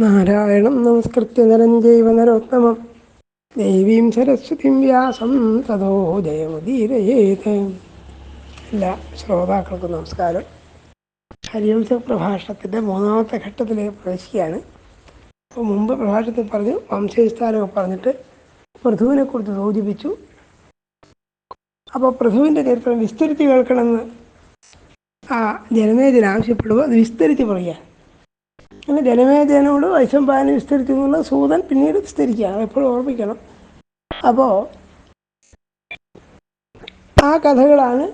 നാരായണം നമസ്കൃത്യ നരം നരോത്തമം. ദേവീം സരസ്വതിം വ്യാസം തതോ ജയമുദീരയേത് എല്ലാ ശ്രോതാക്കൾക്കും നമസ്കാരം. ഹരിവംശ പ്രഭാഷണത്തിന്റെ മൂന്നാമത്തെ ഘട്ടത്തിലേക്ക് പ്രവേശിക്കുകയാണ്. അപ്പോൾ മുമ്പ് പ്രഭാഷണത്തിൽ പറഞ്ഞു വംശവിസ്താരമൊക്കെ പറഞ്ഞിട്ട് പൃഥുവിനെക്കുറിച്ച് സൂചിപ്പിച്ചു. അപ്പോൾ പൃഥുവിന്റെ ചരിത്രം വിസ്തരിച്ച് കേൾക്കണമെന്ന് ആ ജനമേജൻ ആവശ്യപ്പെടുമ്പോൾ അത് വിസ്തരിച്ച് പറയുക അങ്ങനെ ജനമേജനോട് വൈശംപായനെ വിസ്തരിച്ചു എന്നുള്ള സൂതൻ പിന്നീട് വിസ്തരിക്കുകയാണ്. എപ്പോഴും ഓർമ്മിക്കണം. അപ്പോൾ ആ കഥകളാണ്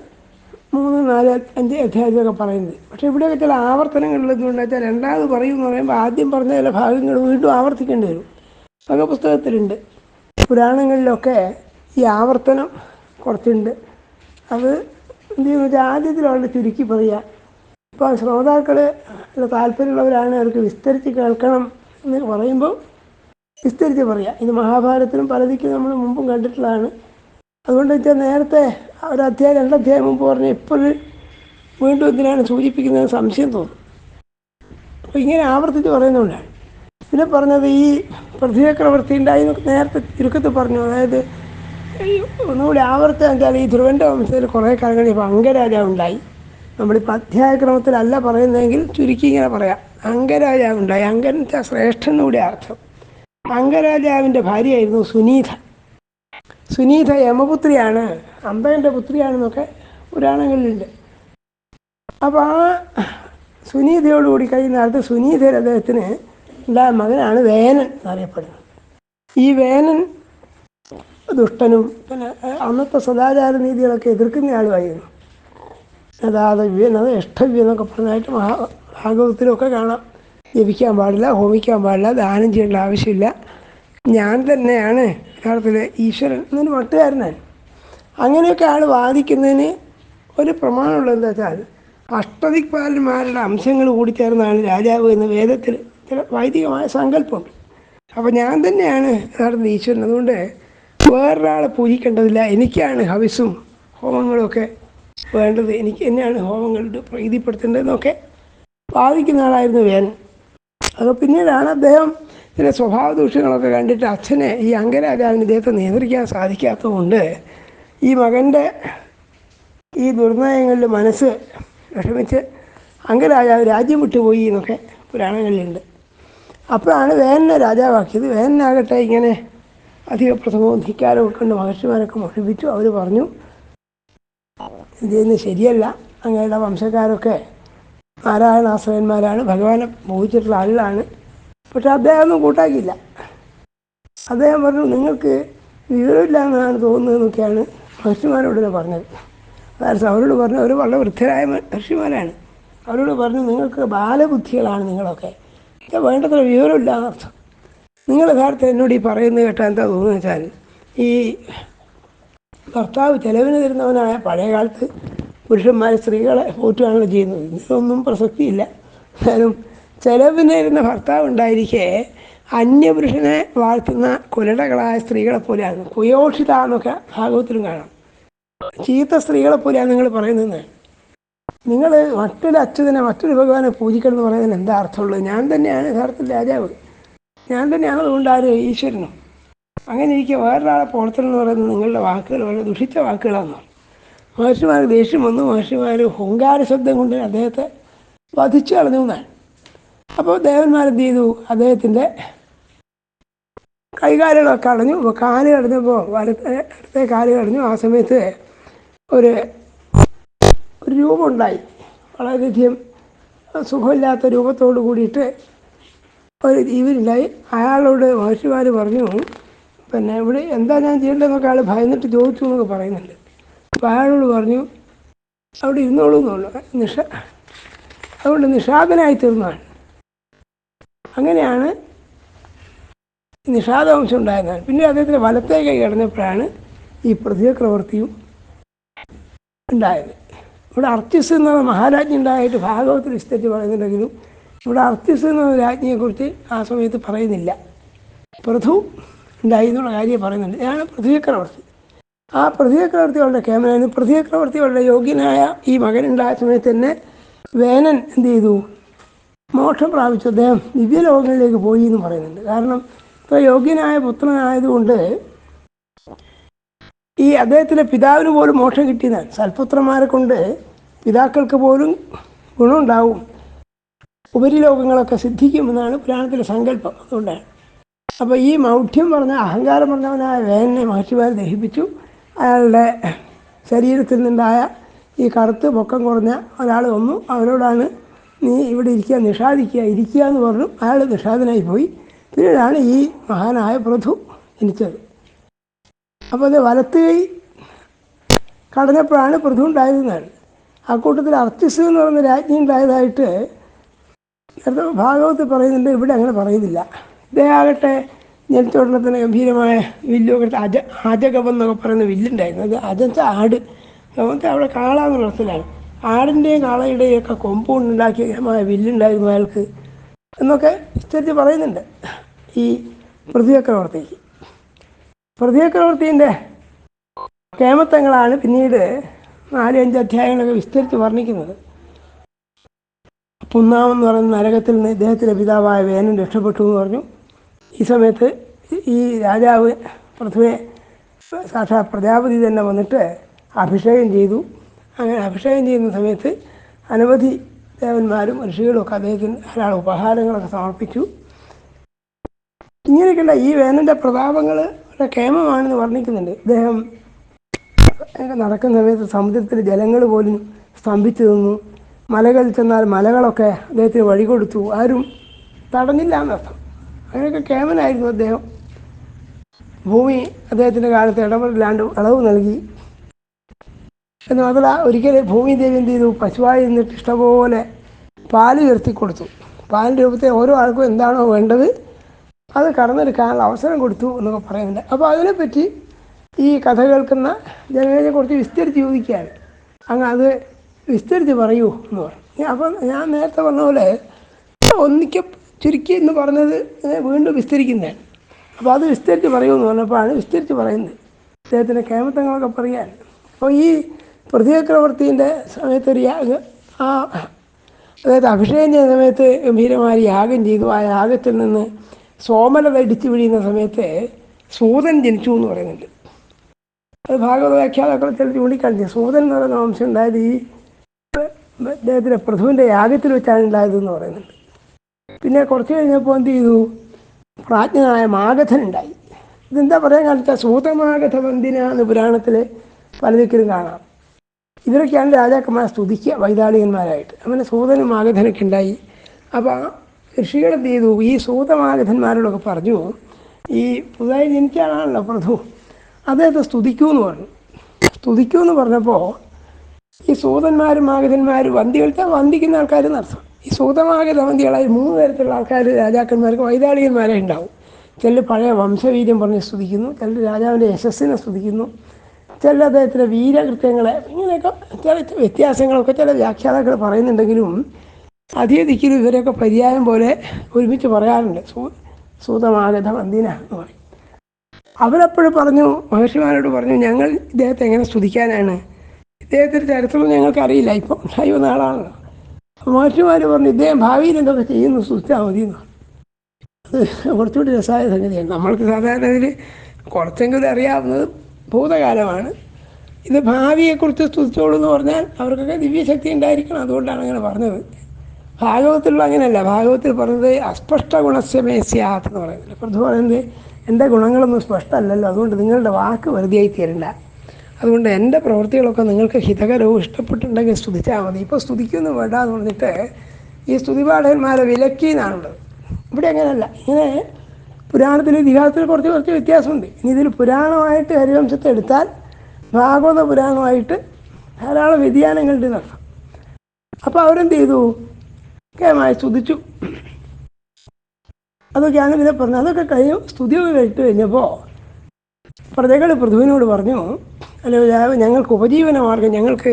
മൂന്ന് നാല് അഞ്ച് അധ്യായത്തിലൊക്കെ പറയുന്നത്. പക്ഷേ ഇവിടെയൊക്കെ ചില ആവർത്തനങ്ങളിൽ എന്തുകൊണ്ടാ വെച്ചാൽ രണ്ടാമത് പറയും എന്ന് പറയുമ്പോൾ ആദ്യം പറഞ്ഞ ചില ഭാഗങ്ങൾ വീണ്ടും ആവർത്തിക്കേണ്ടി വരും. അതൊക്കെ പുസ്തകത്തിലുണ്ട് പുരാണങ്ങളിലൊക്കെ ഈ ആവർത്തനം കുറച്ചുണ്ട്. അത് എന്ത് ചെയ്യുന്നു ആദ്യത്തിലുള്ള ചുരുക്കി പറയുക. ഇപ്പോൾ ശ്രോതാക്കൾ താല്പര്യമുള്ളവരാണ് അവർക്ക് വിസ്തരിച്ച് കേൾക്കണം എന്ന് പറയുമ്പോൾ വിസ്തരിച്ച് പറയാം. ഇത് മഹാഭാരതത്തിലും പലതിക്കും നമ്മൾ മുമ്പും കണ്ടിട്ടുള്ളതാണ്. അതുകൊണ്ട് വെച്ചാൽ നേരത്തെ ഒരു അധ്യായം രണ്ടധ്യായം മുമ്പ് പറഞ്ഞാൽ ഇപ്പോൾ വീണ്ടും ഇതിനാണ് സൂചിപ്പിക്കുന്നത് സംശയം തോന്നും. അപ്പോൾ ഇങ്ങനെ ആവർത്തിച്ച് പറയുന്നതുകൊണ്ടാണ്. പിന്നെ പറഞ്ഞത് ഈ പ്രതിചക്രവർത്തി ഉണ്ടായി നേരത്തെ ചുരുക്കത്തിൽ പറഞ്ഞു. അതായത് ഒന്നുകൂടി ആവർത്തിച്ചാൽ ഈ ധ്രുവന്റെ വംശത്തിൽ കുറേ കാലങ്ങളിൽ ഇപ്പോൾ അംഗരാജാവ് ഉണ്ടായി. നമ്മളിപ്പോൾ അധ്യായക്രമത്തിലല്ല പറയുന്നതെങ്കിൽ ചുരുക്കി ഇങ്ങനെ പറയാം. അങ്കരാജാവുണ്ടായി വെച്ചാൽ ശ്രേഷ്ഠൻ കൂടെ അർത്ഥം. അംഗരാജാവിന്റെ ഭാര്യയായിരുന്നു സുനീത. സുനീത യമപുത്രിയാണ്. അമ്പയന്റെ പുത്രിയാണെന്നൊക്കെ പുരാണങ്ങളിലുണ്ട്. അപ്പോൾ ആ സുനീതയോടുകൂടി കഴിയുന്ന കാലത്ത് സുനീതയുടെ അദ്ദേഹത്തിന് ഉണ്ടായ മകനാണ് വേനൻ എന്നറിയപ്പെടുന്നത്. ഈ വേനൻ ദുഷ്ടനും പിന്നെ അന്നത്തെ സദാചാര നീതികളൊക്കെ എതിർക്കുന്ന അതാതവ്യം അത് ഇഷ്ടവ്യം എന്നൊക്കെ പറഞ്ഞായിട്ട് മഹാ ഭാഗവത്തിലൊക്കെ കാണാം. ജപിക്കാൻ പാടില്ല ഹോമിക്കാൻ പാടില്ല ദാനം ചെയ്യേണ്ട ആവശ്യമില്ല. ഞാൻ തന്നെയാണ് യഥാർത്ഥത്തിൽ ഈശ്വരൻ എന്നൊരു മട്ടുകാരനാണ് അങ്ങനെയൊക്കെ ആൾ വാദിക്കുന്നതിന് ഒരു പ്രമാണമുള്ളത് എന്താ വെച്ചാൽ അഷ്ടദിക്പാലന്മാരുടെ അംശങ്ങൾ കൂടിച്ചേർന്നാണ് രാജാവ് എന്ന വേദത്തിൽ ചില വൈദികമായ സങ്കല്പമുണ്ട് അപ്പോൾ ഞാൻ തന്നെയാണ് യഥാർത്ഥത്തിൽ ഈശ്വരൻ. അതുകൊണ്ട് വേറൊരാളെ പൂജിക്കേണ്ടതില്ല. എനിക്കാണ് ഹവിസും ഹോമങ്ങളൊക്കെ വേണ്ടത്. എനിക്ക് തന്നെയാണ് ഹോമങ്ങളുടെ പ്രീതിപ്പെടുത്തേണ്ടതെന്നൊക്കെ വാദിക്കുന്ന ആളായിരുന്നു വേൻ. അത് പിന്നീടാണ് അദ്ദേഹം ഇതിന്റെ സ്വഭാവ ദൂഷ്യങ്ങളൊക്കെ കണ്ടിട്ട് അച്ഛനെ ഈ അംഗരാജാവിന് ഇദ്ദേഹത്തെ നിയന്ത്രിക്കാൻ സാധിക്കാത്തതുകൊണ്ട് ഈ മകന്റെ ഈ ദുർനയങ്ങളിൽ മനസ്സ് വിഷമിച്ച് അംഗരാജാവ് രാജ്യം വിട്ടുപോയി എന്നൊക്കെ പുരാണങ്ങളിലുണ്ട്. അപ്പോഴാണ് വേനനെ രാജാവാക്കിയത്. വേനനാകട്ടെ ഇങ്ങനെ അധിക പ്രസംഗവും ധിക്കാരവും കൊണ്ട് മഹർഷിമാരൊക്കെ മോഷിപ്പിച്ചു അവർ പറഞ്ഞു ഇത് ചെയ്യുന്നത് ശരിയല്ല. അങ്ങയുടെ വംശക്കാരൊക്കെ നാരായണാശ്രയന്മാരാണ് ഭഗവാനെ മോഹിച്ചിട്ടുള്ള ആളാണ് പക്ഷെ അദ്ദേഹം ഒന്നും കൂട്ടാക്കിയില്ല. അദ്ദേഹം പറഞ്ഞു നിങ്ങൾക്ക് വിവരമില്ല എന്നാണ് തോന്നുന്നതെന്നൊക്കെയാണ് മഹർഷിമാരോട് പറഞ്ഞത്. അതായത് അവരോട് പറഞ്ഞു അവർ വളരെ വൃദ്ധരായ മഹർഷിമാരാണ്. അവരോട് പറഞ്ഞു നിങ്ങൾക്ക് ബാലബുദ്ധികളാണ് നിങ്ങളൊക്കെ. വേണ്ടത്ര വിവരമില്ല എന്നർത്ഥം. നിങ്ങൾ യഥാർത്ഥം എന്നോട് ഈ പറയുന്നത് കേട്ടാൽ എന്താ തോന്നുന്നത് വെച്ചാൽ ഈ ഭർത്താവ് ചെലവിന് തരുന്നവനായ പഴയ കാലത്ത് പുരുഷന്മാർ സ്ത്രീകളെ പോറ്റുകയാണല്ലോ ചെയ്യുന്നത്. ഇതൊന്നും പ്രസക്തിയില്ല. എന്നാലും ചെലവിന് തരുന്ന ഭർത്താവ് ഉണ്ടായിരിക്കെ അന്യപുരുഷനെ വാഴ്ത്തുന്ന കുലടകളായ സ്ത്രീകളെ പോലെയാണ്. കുയോഷിത എന്നൊക്കെ ഭാഗവത്തിലും കാണാം. ചീത്ത സ്ത്രീകളെ പോലെയാണ് നിങ്ങൾ പറയുന്നത്. നിങ്ങൾ മറ്റൊരു അച്യുതനെ മറ്റൊരു ഭഗവാനെ പൂജിക്കണം എന്ന് പറയുന്നതിന് എന്താ അർത്ഥമുള്ളത്? ഞാൻ തന്നെയാണ് യഥാർത്ഥത്തിൽ രാജാവ്. ഞാൻ തന്നെയാണ് അതുകൊണ്ട് ആര് ഈശ്വരനും. അങ്ങനെ ഇരിക്കുക. വേറൊരാളെ പോർത്തലെന്ന് പറയുന്നത് നിങ്ങളുടെ വാക്കുകൾ വളരെ ദുഷിച്ച വാക്കുകളാണെന്ന് പറഞ്ഞു. മഹർഷിമാർ ദേഷ്യം വന്നു. മഹർഷിമാർ ഹുങ്കാര ശബ്ദം കൊണ്ട് അദ്ദേഹത്തെ വധിച്ചു കളഞ്ഞു എന്നാണ്. അപ്പോൾ ദേവന്മാരെന്ത് ചെയ്തു? അദ്ദേഹത്തിന്റെ കൈകാലുകളൊക്കെ അടഞ്ഞു. അപ്പോൾ കാൽ കടഞ്ഞപ്പോൾ വലത്തെ ഇടത്തെ കാൽ കടഞ്ഞു. ആ സമയത്ത് ഒരു ഒരു രൂപമുണ്ടായി. വളരെയധികം സുഖമില്ലാത്ത രൂപത്തോട് കൂടിയിട്ട് ഒരു ജീവനുണ്ടായി അയാളോട് മഹർഷിമാർ പറഞ്ഞു പിന്നെ ഇവിടെ എന്താ ഞാൻ ചെയ്യേണ്ടതെന്നൊക്കെ ആൾ ഭയന്നിട്ട് ചോദിച്ചു എന്നൊക്കെ പറയുന്നുണ്ട്. അപ്പോൾ അയാളോട് പറഞ്ഞു അവിടെ ഇരുന്നോളൂ എന്നുള്ളു നിഷ അതുകൊണ്ട് നിഷാദനായി തീർന്നതാണ്. അങ്ങനെയാണ് നിഷാദവംശം ഉണ്ടായതാണ്. പിന്നെ അദ്ദേഹത്തിന്റെ വലത്തേ കൈ കിടന്നപ്പോഴാണ് ഈ പ്രതിചക്രവർത്തിയും ഉണ്ടായത്. ഇവിടെ അർച്ചിസ് എന്ന മഹാരാജ്ഞി ഉണ്ടായിട്ട് ഭാഗവത്തിൽ വിസ്തരിച്ച് പറയുന്നുണ്ടെങ്കിലും ഇവിടെ അർച്ചിസ് എന്ന രാജ്ഞിയെക്കുറിച്ച് ആ സമയത്ത് പറയുന്നില്ല. പൃഥു ഉണ്ടായി എന്നുള്ള കാര്യം പറയുന്നുണ്ട്. ഇതാണ് പൃഥ്വിചക്രവർത്തി ആ പൃഥ്വിചക്രവർത്തികളുടെ കേമനായിരുന്നു പൃഥ്വിചക്രവർത്തികളുടെ യോഗ്യനായ ഈ മകനുണ്ടായ സമയത്ത് തന്നെ വേനൻ എന്ത് ചെയ്തു? മോക്ഷം പ്രാപിച്ചു. അദ്ദേഹം ദിവ്യലോകങ്ങളിലേക്ക് പോയി എന്ന് പറയുന്നുണ്ട്. കാരണം ഇപ്പോൾ യോഗ്യനായ പുത്രനായതുകൊണ്ട് ഈ അദ്ദേഹത്തിന്റെ പിതാവിന് പോലും മോക്ഷം കിട്ടിയതാണ് സൽപുത്രന്മാരെ കൊണ്ട് പിതാക്കൾക്ക് പോലും ഗുണമുണ്ടാവും. ഉപരിലോകങ്ങളൊക്കെ സിദ്ധിക്കുമെന്നാണ് പുരാണത്തിലെ സങ്കല്പം. അതുകൊണ്ടാണ്. അപ്പോൾ ഈ മൗഢ്യം പറഞ്ഞ അഹങ്കാരം പറഞ്ഞവനായ വേനെ മഹർഷിമാർ ദഹിപ്പിച്ചു. അയാളുടെ ശരീരത്തിൽ നിന്നുണ്ടായ ഈ കറുത്ത് പൊക്കം കുറഞ്ഞ ഒരാൾ വന്നു. അവരോടാണ് നീ ഇവിടെ ഇരിക്കുക നിഷാദിക്കുക ഇരിക്കുക എന്ന് പറഞ്ഞു. അയാൾ നിഷാദനായി പോയി. പിന്നീടാണ് ഈ മഹാനായ പ്രഭു ജനിച്ചത്. അപ്പോൾ അത് വലത്ത് കൈ കടഞ്ഞപ്പോഴാണ് പൃഥു ആ കൂട്ടത്തിൽ അർത്തിസ് എന്ന് പറയുന്ന രാജ്ഞി ഉണ്ടായതായിട്ട് ഭാഗവത്ത് പറയുന്നുണ്ട്. ഇവിടെ അങ്ങനെ പറയുന്നില്ല. ഇദ്ദേഹമാകട്ടെ നെൽത്തോട്ടത്തിന് ഗംഭീരമായ വില്ലൊക്കെ അജ അജകവം എന്നൊക്കെ പറയുന്ന വില്ലുണ്ടായിരുന്നു. അത് അജന്ത ആട്. ഗവത്തെ അവിടെ കാളാന്ന് അർത്ഥത്തിലാണ് ആടിന്റെയും കാളയുടെയും ഒക്കെ കൊമ്പുകൊണ്ട് ഉണ്ടാക്കിയമായ വില്ലുണ്ടായിരുന്നു അയാൾക്ക്. എന്നൊക്കെ വിസ്തരിച്ച് പറയുന്നുണ്ട് ഈ പൃഥ്വിചക്രവർത്തിക്ക് പൃഥ്വിചക്രവർത്തിന്റെ കേമത്തങ്ങളാണ് പിന്നീട് നാല് അഞ്ച് അധ്യായങ്ങളൊക്കെ വിസ്തരിച്ച് വർണിക്കുന്നത്. പുന്നാമെന്ന് പറയുന്ന നരകത്തിൽ നിന്ന് ഇദ്ദേഹത്തിന്റെ പിതാവായ വേനൻ രക്ഷപ്പെട്ടു എന്ന് പറഞ്ഞു. ഈ സമയത്ത് ഈ രാജാവ് പൃഥ്വിയെ സാക്ഷാ പ്രജാപതി തന്നെ വന്നിട്ട് അഭിഷേകം ചെയ്തു. അങ്ങനെ അഭിഷേകം ചെയ്യുന്ന സമയത്ത് അനവധി ദേവന്മാരും ഋഷികളും ഒക്കെ അദ്ദേഹത്തിന് ധാരാളം ഉപഹാരങ്ങളൊക്കെ സമർപ്പിച്ചു. ഇങ്ങനെയൊക്കെയുള്ള ഈ വേനന്റെ പ്രതാപങ്ങൾ വളരെ കേമമാണെന്ന് വർണിക്കുന്നുണ്ട്. ഇദ്ദേഹം നടക്കുന്ന സമയത്ത് സമുദ്രത്തിലെ ജലങ്ങൾ പോലും സ്തംഭിച്ചു നിന്നു. മലകളിൽ ചെന്നാൽ മലകളൊക്കെ അദ്ദേഹത്തിന് വഴി കൊടുത്തു. ആരും തടഞ്ഞില്ല എന്നർത്ഥം. അങ്ങനെയൊക്കെ കേമനായിരുന്നു അദ്ദേഹം. ഭൂമി അദ്ദേഹത്തിന്റെ കാലത്ത് ഇടപെടലാണ്ട് അളവ് നൽകി. എന്ന് മാത്രമല്ല ഒരിക്കലും ഭൂമി ദേവി എന്ത് ചെയ്തു? പശുവായി നിന്നിട്ട് ഇഷ്ടംപോലെ പാൽ ഉയർത്തി കൊടുത്തു. പാലിന്റെ രൂപത്തെ ഓരോ ആൾക്കും എന്താണോ വേണ്ടത് അത് കടന്നെടുക്കാനുള്ള അവസരം കൊടുത്തു എന്നൊക്കെ പറയുന്നുണ്ട്. അപ്പോൾ അതിനെപ്പറ്റി ഈ കഥ കേൾക്കുന്ന ജനങ്ങളെ കുറിച്ച് വിസ്തരിച്ച് ചോദിക്കുകയാണ്. അങ്ങ് അത് വിസ്തരിച്ച് പറയൂ എന്ന് പറഞ്ഞു. അപ്പം ഞാൻ നേരത്തെ പറഞ്ഞ പോലെ ഒന്നിക്ക ചുരുക്കി എന്ന് പറഞ്ഞത് വീണ്ടും വിസ്തരിക്കുന്നതാണ് അപ്പോൾ അത് വിസ്തരിച്ച് പറയുമെന്ന് പറഞ്ഞപ്പോഴാണ് വിസ്തരിച്ച് പറയുന്നത്. അദ്ദേഹത്തിന്റെ കേമത്തങ്ങളൊക്കെ പറയാൻ. അപ്പോൾ ഈ പ്രതിയക്രവർത്തിന്റെ സമയത്ത് ഒരു യാഗ ആ അതായത് അഭിഷേകം ചെയ്യുന്ന സമയത്ത് ഗംഭീരമായി യാഗം ചെയ്തു. ആ യാഗത്തിൽ നിന്ന് സോമലത ഇടിച്ചു വീഴുന്ന സമയത്ത് സൂതൻ ജനിച്ചു എന്ന് പറയുന്നുണ്ട്. അത് ഭാഗവത വ്യാഖ്യാതാക്കളെ ചില ചൂണ്ടിക്കാണിച്ചു. സൂതൻ എന്ന് പറയുന്ന വംശം ഉണ്ടായത് ഈ അദ്ദേഹത്തിന്റെ പ്രഭുവിന്റെ യാഗത്തിൽ വെച്ചാണ് ഉണ്ടായതെന്ന് പറയുന്നുണ്ട്. പിന്നെ കുറച്ച് കഴിഞ്ഞപ്പോൾ എന്ത് ചെയ്തു? പ്രാജ്ഞനായ മാഗധൻ ഉണ്ടായി. ഇതെന്താ പറയാൻ കാലത്ത് സൂതമാഗധ വന്ദിന എന്ന് പുരാണത്തിൽ പലതിക്കലും കാണാം? ഇവരൊക്കെയാണ് രാജാക്കന്മാരെ സ്തുതിക്കുക വൈതാളികന്മാരായിട്ട്. അങ്ങനെ സൂതനും മാഗധനൊക്കെ ഉണ്ടായി. അപ്പോൾ ഋഷികൾ എന്ത് ചെയ്തു? ഈ സൂതമാഗധന്മാരോടൊക്കെ പറഞ്ഞു ഈ പുതുതായി ജനിച്ച ആളാണല്ലോ പ്രഭു അദ്ദേഹത്തെ സ്തുതിക്കൂ എന്ന് പറഞ്ഞു. സ്തുതിക്കൂ എന്ന് പറഞ്ഞപ്പോൾ ഈ സൂതന്മാരും മാഗധന്മാരും വന്തികളിച്ചാൽ വന്ദിക്കുന്ന ആൾക്കാർ എന്നർത്ഥം ഈ സൂതമാകെ ദമന്തികളായി മൂന്ന് തരത്തിലുള്ള ആൾക്കാർ രാജാക്കന്മാർക്ക് വൈതാളികന്മാരെ ഉണ്ടാവും. ചിലർ പഴയ വംശവീര്യം പറഞ്ഞ് സ്തുതിക്കുന്നു ചിലർ രാജാവിന്റെ യശസ്സിനെ സ്തുതിക്കുന്നു ചില അദ്ദേഹത്തിന്റെ വീരകൃത്യങ്ങളെ ഇങ്ങനെയൊക്കെ ചില വ്യത്യാസങ്ങളൊക്കെ ചില വ്യാഖ്യാതാക്കൾ പറയുന്നുണ്ടെങ്കിലും അധികദിക്കിലും ഇവരെയൊക്കെ പര്യായം പോലെ ഒരുമിച്ച് പറയാറുണ്ട്. സൂ സൂതമാഗധ വന്ദിന എന്ന് പറയും. അവരപ്പോഴും പറഞ്ഞു മഹർഷിമാരോട് പറഞ്ഞു ഞങ്ങൾ ഇദ്ദേഹത്തെ എങ്ങനെ സ്തുതിക്കാനാണ്? ഇദ്ദേഹത്തിന്റെ ചരിത്രം ഞങ്ങൾക്കറിയില്ല. ഇപ്പം ഉണ്ടായി മഹർഷിമാർ പറഞ്ഞു ഇദ്ദേഹം ഭാവിയിൽ എന്തൊക്കെ ചെയ്യുന്നു സ്തുതിച്ചാൽ മതി എന്ന് അത് കുറച്ചുകൂടി രസമായ സംഗതിയാണ് നമ്മൾക്ക് സാധാരണ ഇതിൽ കുറച്ചെങ്കിലും അറിയാവുന്നത് ഭൂതകാലമാണ്. ഇത് ഭാവിയെക്കുറിച്ച് സ്തുതിച്ചോളൂ എന്ന് പറഞ്ഞാൽ അവർക്കൊക്കെ ദിവ്യശക്തി ഉണ്ടായിരിക്കണം. അതുകൊണ്ടാണ് അങ്ങനെ പറഞ്ഞത്. ഭാഗവത്തിലുള്ള അങ്ങനെയല്ല. ഭാഗവത്തിൽ പറഞ്ഞത് അസ്പഷ്ട ഗുണസ്യമേ സ്യാത്ത് എന്ന് പറയുന്നത്. പ്രഭു പറയുന്നത് എന്റെ ഗുണങ്ങളൊന്നും സ്പഷ്ടമല്ലല്ലോ. അതുകൊണ്ട് നിങ്ങളുടെ വാക്ക് വെറുതെയായി തീരണ്ട. അതുകൊണ്ട് എന്റെ പ്രവൃത്തികളൊക്കെ നിങ്ങൾക്ക് ഹിതകരവും ഇഷ്ടപ്പെട്ടുണ്ടെങ്കിൽ സ്തുതിച്ചാൽ മതി. ഇപ്പോൾ സ്തുതിക്കുന്നു വേണ്ട എന്ന് പറഞ്ഞിട്ട് ഈ സ്തുതിപാഠകന്മാരെ വിലക്കി എന്നാണുള്ളത്. ഇവിടെ അങ്ങനെയല്ല. ഇങ്ങനെ പുരാണത്തിൽ ഇതിഹാസത്തിൽ കുറച്ച് കുറച്ച് വ്യത്യാസമുണ്ട്. ഇനി ഇതിൽ പുരാണമായിട്ട് ഹരിവംശത്തെ എടുത്താൽ ഭാഗവത പുരാണമായിട്ട് ധാരാളം വ്യതിയാനങ്ങളുണ്ട് എന്നർത്ഥം അപ്പോൾ അവരെന്ത് ചെയ്തു? കേമായി സ്തുതിച്ചു. അതൊക്കെയാണ് ഇതിനെ പറഞ്ഞത് അതൊക്കെ കഴിഞ്ഞു. സ്തുതിയൊക്കെ കഴിഞ്ഞപ്പോൾ പ്രജകൾ പൃഥുവിനോട് പറഞ്ഞു അല്ല ഞങ്ങൾക്ക് ഉപജീവന മാർഗം ഞങ്ങൾക്ക്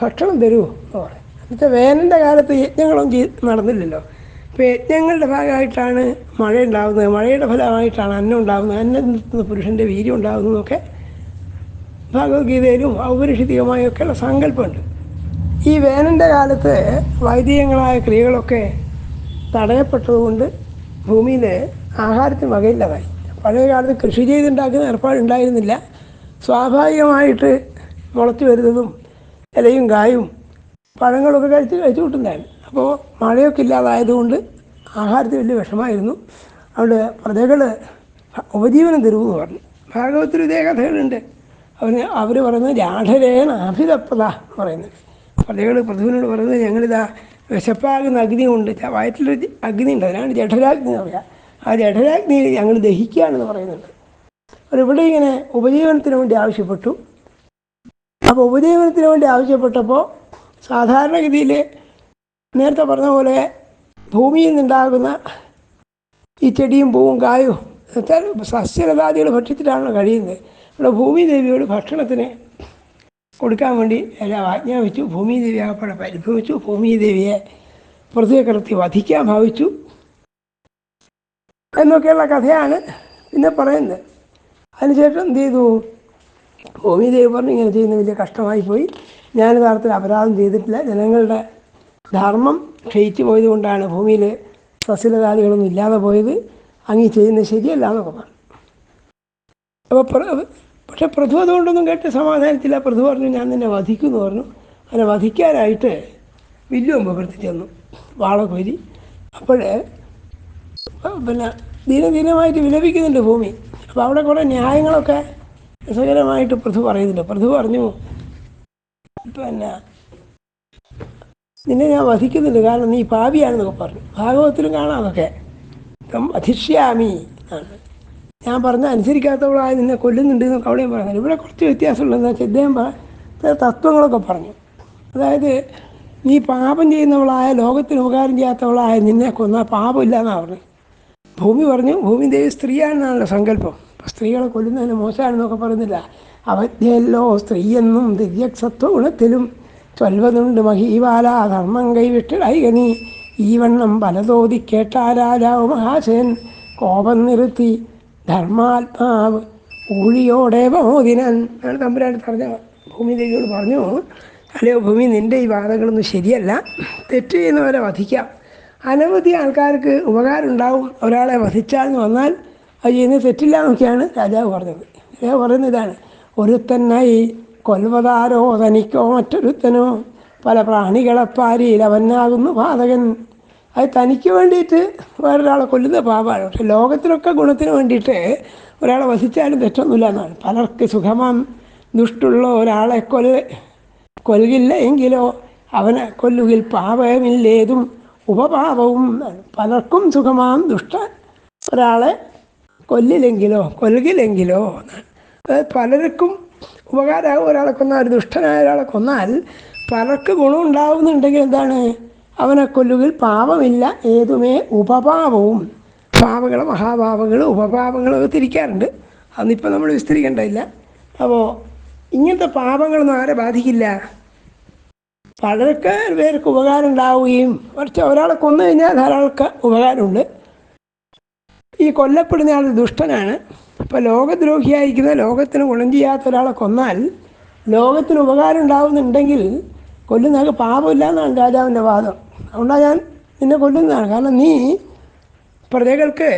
ഭക്ഷണം തരുമോ എന്ന് പറയും. എന്നുവെച്ചാൽ വേനലിന്റെ കാലത്ത് യജ്ഞങ്ങളൊന്നും ചെയ് നടന്നില്ലല്ലോ. ഇപ്പോൾ യജ്ഞങ്ങളുടെ ഭാഗമായിട്ടാണ് മഴ ഉണ്ടാകുന്നത് മഴയുടെ ഫലമായിട്ടാണ് അന്നം ഉണ്ടാകുന്നത് അന്നം നിർത്തുന്ന പുരുഷന്റെ വീര്യം ഉണ്ടാകുന്നതൊക്കെ ഭഗവത്ഗീതയിലും ഔപരിഷിതികമായൊക്കെയുള്ള സങ്കല്പമുണ്ട്. ഈ വേനലിന്റെ കാലത്ത് വൈദികങ്ങളായ ക്രിയകളൊക്കെ തടയപ്പെട്ടതുകൊണ്ട് ഭൂമിയിൽ ആഹാരത്തിന് വകയില്ലാതായി. പഴയ കാലത്ത് കൃഷി ചെയ്തുണ്ടാക്കുന്ന ഏർപ്പാടുണ്ടായിരുന്നില്ല. സ്വാഭാവികമായിട്ട് മുളച്ചു വരുന്നതും ഇലയും കായും പഴങ്ങളൊക്കെ കഴിച്ച് കഴിച്ചു കൂട്ടുന്നതാണ്. അപ്പോൾ മഴയൊക്കെ ഇല്ലാതായതുകൊണ്ട് ആഹാരത്തിൽ വലിയ വിഷമായിരുന്നു അവിടെ പ്രജകൾ ഉപജീവനം തരുമെന്ന് പറഞ്ഞു. ഭാഗവത്തിൽ ഇതേ കഥകളുണ്ട്. അവന് അവർ പറയുന്നത് രാഠരേണ അഭിതപ്രത എന്ന് പറയുന്നത്. പ്രജകൾ പ്രഭുവിനോട് പറയുന്നത് ഞങ്ങളിതാ വിശപ്പാകുന്ന അഗ്നി കൊണ്ട് വയറ്റിലൊരു അഗ്നി ഉണ്ട്. അതിനാണ് ജഠരാഗ്നി എന്ന് പറയുക. ആ ജഠരാഗ്നി ഞങ്ങൾ ദഹിക്കുകയാണെന്ന് പറയുന്നുണ്ട്. അവരിവിടെ ഇങ്ങനെ ഉപജീവനത്തിന് വേണ്ടി ആവശ്യപ്പെട്ടു. അപ്പോൾ ഉപജീവനത്തിന് വേണ്ടി ആവശ്യപ്പെട്ടപ്പോൾ സാധാരണഗതിയിൽ നേരത്തെ പറഞ്ഞ പോലെ ഭൂമിയിൽ നിന്നുണ്ടാകുന്ന ഈ ചെടിയും പൂവും കായും സസ്യലതാദികൾ ഭക്ഷിച്ചിട്ടാണല്ലോ കഴിയുന്നത്. ഇവിടെ ഭൂമിദേവിയോട് ഭക്ഷണത്തിന് കൊടുക്കാൻ വേണ്ടി എല്ലാം ആജ്ഞാപിച്ചു ഭൂമി ദേവി ആകപ്പാടെ പരിഭവിച്ചു ഭൂമി ദേവിയെ പ്രതികൃത്തി വധിക്കാൻ ഭാവിച്ചു. എന്നൊക്കെയുള്ള കഥയാണ് പിന്നെ പറയുന്നത്. അതിനുശേഷം എന്ത് ചെയ്തു? ഭൂമി ദേവി പറഞ്ഞു ഇങ്ങനെ ചെയ്യുന്ന വലിയ കഷ്ടമായി പോയി. ഞാൻ യഥാർത്ഥത്തിൽ അപരാധം ചെയ്തിട്ടില്ല. ജനങ്ങളുടെ ധർമ്മം ക്ഷയിച്ചു പോയത് കൊണ്ടാണ് ഭൂമിയിൽ സസ്യലതാദികളൊന്നും ഇല്ലാതെ പോയത്. അങ്ങ് ചെയ്യുന്ന ശരിയല്ല എന്നൊക്കെ പറഞ്ഞു. അപ്പോൾ പക്ഷെ പ്രഭു അതുകൊണ്ടൊന്നും കേട്ട് സമാധാനത്തില്ല. പ്രഭു പറഞ്ഞു ഞാൻ നിന്നെ വധിക്കുമെന്ന് പറഞ്ഞു. അങ്ങനെ വധിക്കാനായിട്ട് വില്ലുമ്പ് പ്രവർത്തിച്ചു ചെന്നു. വാളക്കൊരി അപ്പോഴേ പിന്നെ ദീനദീനമായിട്ട് വിലപിക്കുന്നുണ്ട് ഭൂമി. അപ്പോൾ അവിടെ കുറേ ന്യായങ്ങളൊക്കെ രസകരമായിട്ട് പ്രഭു പറയുന്നുണ്ട്. പ്രഭു പറഞ്ഞു പിന്നെ നിന്നെ ഞാൻ വധിക്കുന്നുണ്ട്. കാരണം നീ പാപിയാണെന്നൊക്കെ പറഞ്ഞു. ഭാഗവത്തിലും കാണാം അതൊക്കെ. ഇപ്പം വധിഷ്യാമി എന്നാണ്. ഞാൻ പറഞ്ഞ അനുസരിക്കാത്തവളായ നിന്നെ കൊല്ലുന്നുണ്ട് എന്നൊക്കെ അവിടെയും പറഞ്ഞു ഇവിടെ കുറച്ച് വ്യത്യാസമുള്ളതെന്ന് വെച്ചാൽ ഇദ്ദേഹം തത്വങ്ങളൊക്കെ പറഞ്ഞു. അതായത് നീ പാപം ചെയ്യുന്നവളായ ലോകത്തിന് ഉപകാരം ചെയ്യാത്തവളായ നിന്നെ കൊന്നാൽ പാപമില്ല എന്നാണ് പറഞ്ഞത്. ഭൂമി പറഞ്ഞു ഭൂമി ദേവി സ്ത്രീയാണെന്നാണല്ലോ സങ്കല്പം. സ്ത്രീകളെ കൊല്ലുന്നതിന് മോശമാണെന്നൊക്കെ പറയുന്നില്ല. അവധ്യല്ലോ സ്ത്രീയെന്നും ദിവ്യസത്വ ഗുണത്തിലും ചൊൽവതുണ്ട് മഹീവാല ധർമ്മം കൈവിട്ട് നീ ഈ വണ്ണം പലതോതി കേട്ടാരാജാവ് മഹാശയൻ. കോപം നിർത്തി ധർമാത്മാവ് ഊഴിയോടെ മോദിനൻ ആണ് തമ്പുരാൻ പറഞ്ഞ ഭൂമി ദേവിയോട് പറഞ്ഞു അല്ലയോ ഭൂമി നിന്റെ ഈ വാദങ്ങളൊന്നും ശരിയല്ല. തെറ്റ് ചെയ്യുന്നവരെ വധിക്കാം. അനവധി ആൾക്കാർക്ക് ഉപകാരം ഉണ്ടാവും ഒരാളെ വധിച്ചാൽ എന്ന് വന്നാൽ അത് ചെയ്യുന്നത് തെറ്റില്ല എന്നൊക്കെയാണ് രാജാവ് പറഞ്ഞത്. രാജാവ് പറയുന്ന ഇതാണ് ഒരുത്തനായി കൊൽവതാരോ തനിക്കോ മറ്റൊരുത്തനോ പല പ്രാണികളെ പാരിയിൽ അവനാകുന്നു പാതകൻ അത് തനിക്ക് വേണ്ടിയിട്ട് വേറൊരാളെ കൊല്ലുന്ന പാപമാണ് പക്ഷെ ലോകത്തിലൊക്കെ ഗുണത്തിന് വേണ്ടിയിട്ട് ഒരാളെ വധിച്ചാലും തെറ്റൊന്നുമില്ല എന്നാണ്. പലർക്ക് സുഖമാം. ദുഷ്ടുള്ള ഒരാളെ കൊല്ല കൊല്ലില്ല എങ്കിലോ അവനെ കൊല്ലുകിൽ പാപമില്ലേതും ഉപപാപവും പലർക്കും സുഖമാം ദുഷ്ട. ഒരാളെ കൊല്ലില്ലെങ്കിലോ കൊല്ലുകില്ലെങ്കിലോ അതായത് പലർക്കും ഉപകാരമാകും. ഒരാളെ കൊന്നാൽ ഒരു ദുഷ്ടനായ ഒരാളെ കൊന്നാൽ പലർക്ക് ഗുണം ഉണ്ടാവുന്നുണ്ടെങ്കിൽ എന്താണ്? അവനെ കൊല്ലുകിൽ പാപമില്ല. ഏതുമേ ഉപപാപവും പാപങ്ങൾ മഹാപാപങ്ങൾ ഉപപാപങ്ങളൊക്കെ തിരിക്കാറുണ്ട്. അന്നിപ്പോൾ നമ്മൾ വിസ്തരിക്കേണ്ടതില്ല. അപ്പോൾ ഇങ്ങനത്തെ പാപങ്ങളൊന്നും ആരെ ബാധിക്കില്ല. പലർക്ക് പേർക്ക് ഉപകാരം ഉണ്ടാവുകയും കുറച്ച് ഒരാളെ കൊന്നു കഴിഞ്ഞാൽ ധാരാൾക്ക് ഉപകാരമുണ്ട്. ഈ കൊല്ലപ്പെടുന്ന ആൾ ദുഷ്ടനാണ്. അപ്പോൾ ലോകദ്രോഹിയായിരിക്കുന്ന ലോകത്തിന് ഗുണം ചെയ്യാത്ത ഒരാളെ കൊന്നാൽ ലോകത്തിന് ഉപകാരം ഉണ്ടാവുന്നുണ്ടെങ്കിൽ കൊല്ലുന്നതൊക്കെ പാപമില്ല എന്നാണ് രാജാവിന്റെ വാദം. അതുകൊണ്ടാണ് ഞാൻ നിന്നെ കൊല്ലുന്നതാണ്. കാരണം നീ പ്രജകൾക്ക്